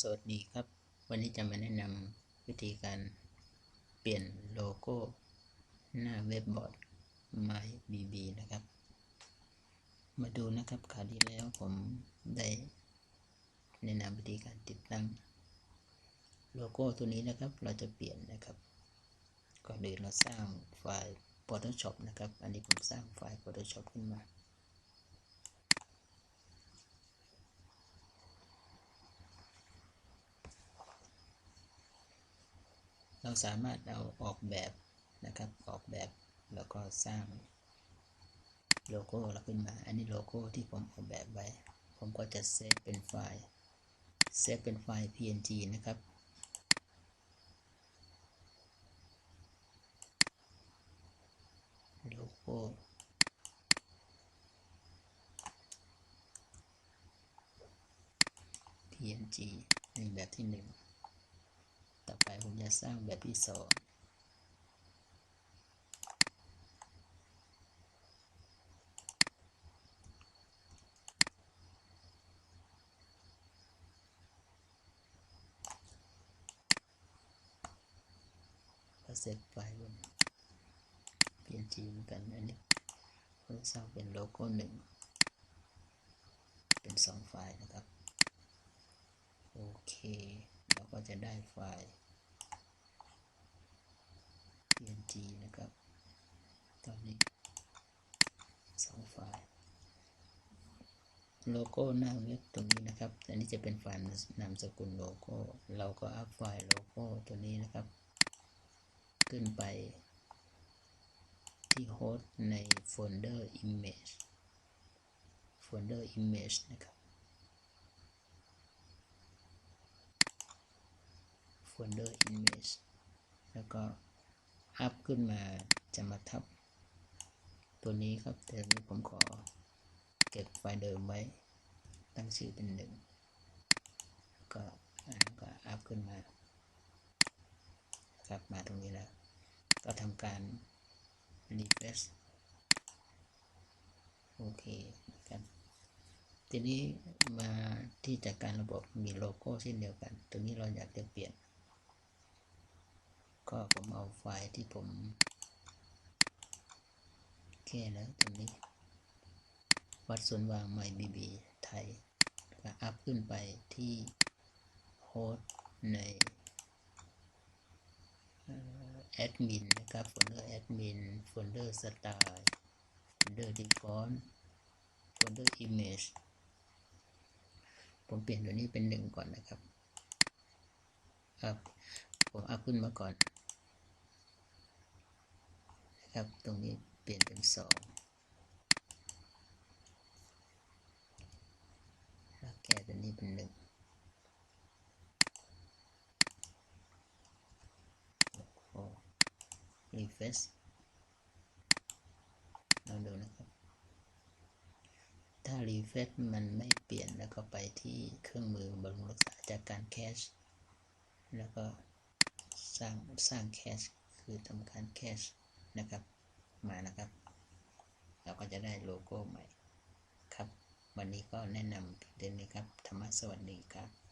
สวัสดีครับ วันนี้จะมาแนะนำวิธีการเปลี่ยนโลโก้หน้าเว็บบอร์ด MyBB นะครับ มาดูนะครับคราวที่แล้วผมได้แนะนำวิธีการติดตั้งโลโก้ตัวนี้นะครับ เราจะเปลี่ยนนะครับก่อนอื่นเราสร้างไฟล์ Photoshop นะครับ อันนี้ผมสร้างไฟล์ Photoshop ขึ้นมา เราสามารถเอาออกแบบนะครับ ออกแบบแล้วก็สร้างโลโก้เราขึ้นมา อันนี้โลโก้ที่ผมออกแบบไว้ ผมก็จะเซฟเป็นไฟล์ เซฟเป็นไฟล์ png นะครับ โลโก้ png นี่แบบที่หนึ่ง ต่อไปผมจะสร้างแบบที่สองก็เซฟไฟล์บน png เหมือนกันอันนี้ผมสร้างเป็นโลโก้หนึ่งเป็นสองไฟล์นะครับ โอเค เราก็จะได้ไฟล์ png นะครับ ตอนนี้สองไฟล์ โลโก้หน้าเว็บตรงนี้นะครับ อันนี้จะเป็นไฟล์นามสกุลโลโก้ เราก็อัพไฟล์โลโก้ตัวนี้นะครับ ขึ้นไปที่โฮสต์ในโฟลเดอร์ image โฟลเดอร์ image นะครับ โฟลเดอร์ image แล้วก็อัพขึ้นมาจะมาทับ ตัวนี้ครับ แต่นี้ผมขอเก็บไฟล์เดิมไว้ ตั้งชื่อเป็นหนึ่งก็ก็อัพขึ้นมา ครับมาตรงนี้แล้ว ก็ทำการ refresh โอเคครับทีนี้มาที่จัดการระบบมีโลโก้เช่นเดียวกันตรงนี้เราอยากจะเปลี่ยน ก็ผมเอาไฟล์ที่ผมแค่แล้วตรงนี้ วัดส่วนวาง mybb ไทยก็อัพขึ้นไปที่โฮสต์ในแอดมินนะครับโฟลเดอร์แอดมินโฟลเดอร์สไตล์โฟลเดอร์ดีฟอลต์โฟลเดอร์อิมเมจผมเปลี่ยนตัวนี้เป็นหนึ่งก่อนนะครับอัพผมอัพขึ้นมาก่อน ครับ ตรงนี้เปลี่ยนเป็นสองแล้วแก้ตัวนี้เป็นหนึ่ง refresh ลองดูนะครับ ถ้า refresh มันไม่เปลี่ยนแล้วก็ไปที่เครื่องมือบำรุงรักษาจากการแคชแล้วก็สร้างสร้างแคชคือทำการแคช นะครับ มานะครับ เราก็จะได้โลโก้ใหม่ครับ วันนี้ก็แนะนำเพียงเท่านี้ครับธรรมะสวัสดีครับ